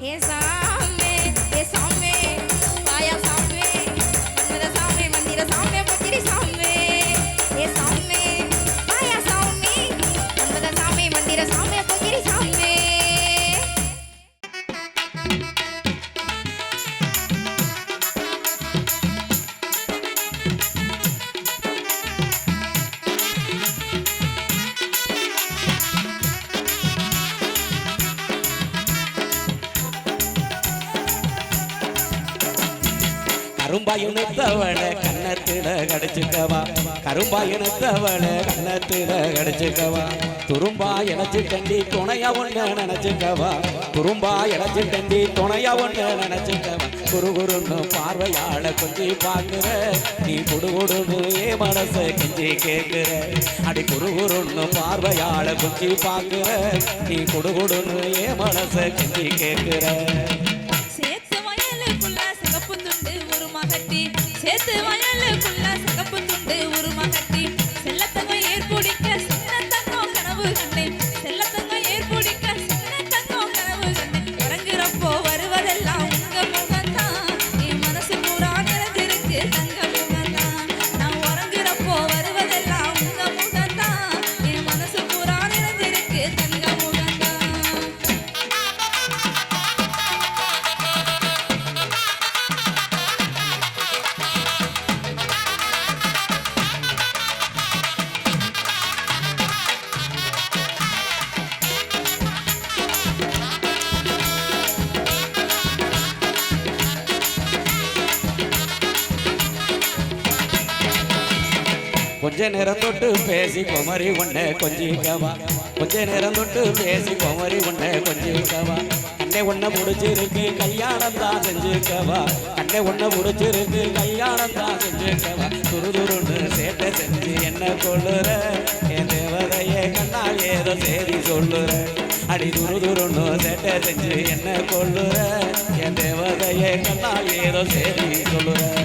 Here's our கரும்பாயினத்தவளை கண்ணத்தில கடிச்சுக்கவா. கரும்பாயினத்தவளை கண்ணத்தில கடிச்சுக்கவா. துரும்பா இணைச்சு கண்டி துணையா ஒன்று நினைச்சுக்கவா. துரும்பா இணைச்சு கண்டி துணையா ஒன்று நினைச்சுக்கவா. குரு குருன்னு பார்வையாள கொஞ்சி பார்க்கிற. நீ குடு குடுன்னு ஏ மனசு கெஞ்சி கேட்கிற. அடி குரு குருன்னு பார்வையாள கொஞ்சி பார்க்கிற. நீ குடு குடுன்னு ஏ மனசு கெஞ்சி கேட்கிற. கட்டி சேத்து வயலுக்குள்ள கொஞ்ச நேரம் தொட்டு பேசி குமரி உன்னை கொஞ்சிக்கவா. கொஞ்ச நேரம் தொட்டு பேசி குமரி உன்னை கொஞ்சிக்கவா. கண்ணே உன்னை முடிச்சிருக்கு கல்யாணம் தான் செஞ்சுக்கவா. கண்ணே உன்னை முடிச்சிருக்கு கல்யாணம் தான் செஞ்சுக்கவா. துருதுருன்னு சேட்டை செஞ்சு என்ன கொள்ளுற என் தேவதையே கண்ணால் ஏதோ செய்தி சொல்லுற. அடி துருதுருன்னு சேட்டை செஞ்சு என்ன கொள்ளுற என் தேவதையே கண்ணால் ஏதோ செய்தி சொல்லுற.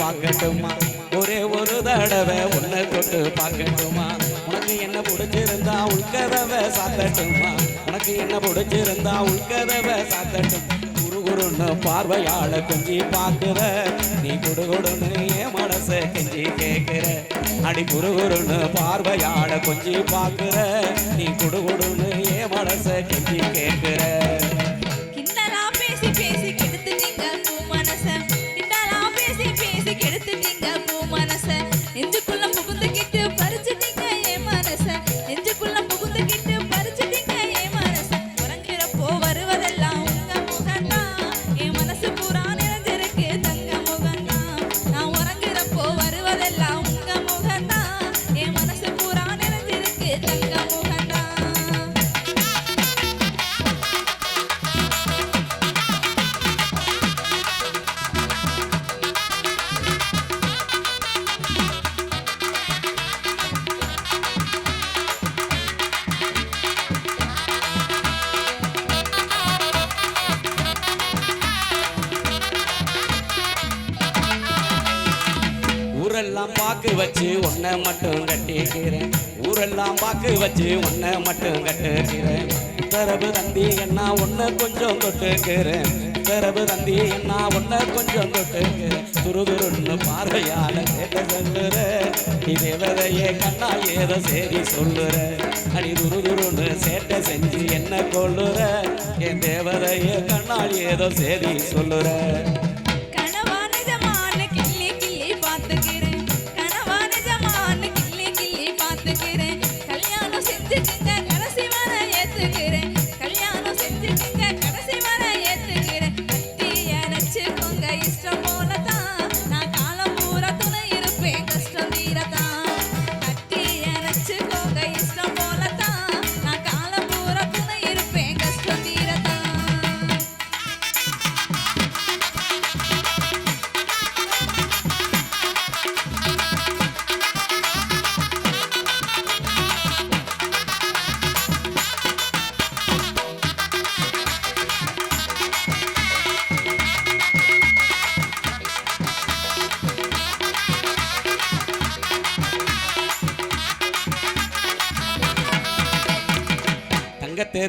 பார்க்கட்டுமா? ஒரே ஒரு தடவை உன்னை தொட்டு பார்க்கட்டுமா? உனக்கு என்ன பிடிச்சிருந்தா உள்கதவை சாத்தட்டுமா? உனக்கு என்ன பிடிச்சிருந்தா உள்கதவை சாத்தட்டும்? குரு குருன்னு பார்வையாள கொஞ்சி பார்க்குற நீ குடுகுடுன்னு என் மனசை கெஞ்சி கேட்குற அடி குருகுருன்னு பார்வையாள கொஞ்சி பார்க்குற நீ குடுகுடுன்னு என் மனசை கெஞ்சி கேட்குற உன்னை மட்டும் கட்டிக்கிறேன். ஊரெல்லாம் பாக்கு வச்சு உன்னை மட்டும் கட்டுக்கிறேன் உத்தரவு தந்தி என்ன உன்னை கொஞ்சம் தொட்டுக்கிறேன். உத்தரவு தந்தி என்ன உன்னை கொஞ்சம் தொட்டுக்கிறேன். துருதுருன்னு பார்வையால கேட்ட சொல்லுற. நீ தேவதையே கண்ணா ஏதோ சரி சொல்லுற. அடி துருதுருன்னு சேட்டை செஞ்சு என்ன கொள்ளுற என் தேவதையே கண்ணால் ஏதோ சரி சொல்லுற.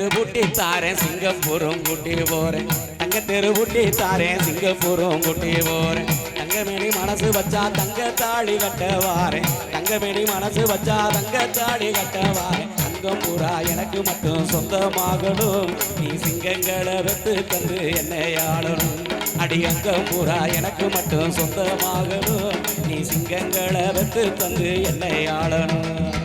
தங்க தாரேன் சிங்கப்பூரும் கூட்டி போறேன். தங்க தெருபூட்டி தாரேன் சிங்கப்பூரும் கூட்டி போறேன். தங்கமேனி மனசு வச்சா தங்க தாடி கட்ட வாரேன். தங்கமேனி மனசு வச்சா தங்க தாடி கட்ட வாரேன். தங்கம் பூரா எனக்கு மட்டும் சொந்தமாகணும். நீ சிங்கங்களை வெத்து தந்து என்னை ஆளணும். அடி அங்கம் பூரா எனக்கு மட்டும் சொந்தமாகணும். நீ சிங்கங்களை வெத்து தந்து என்னை ஆளணும்.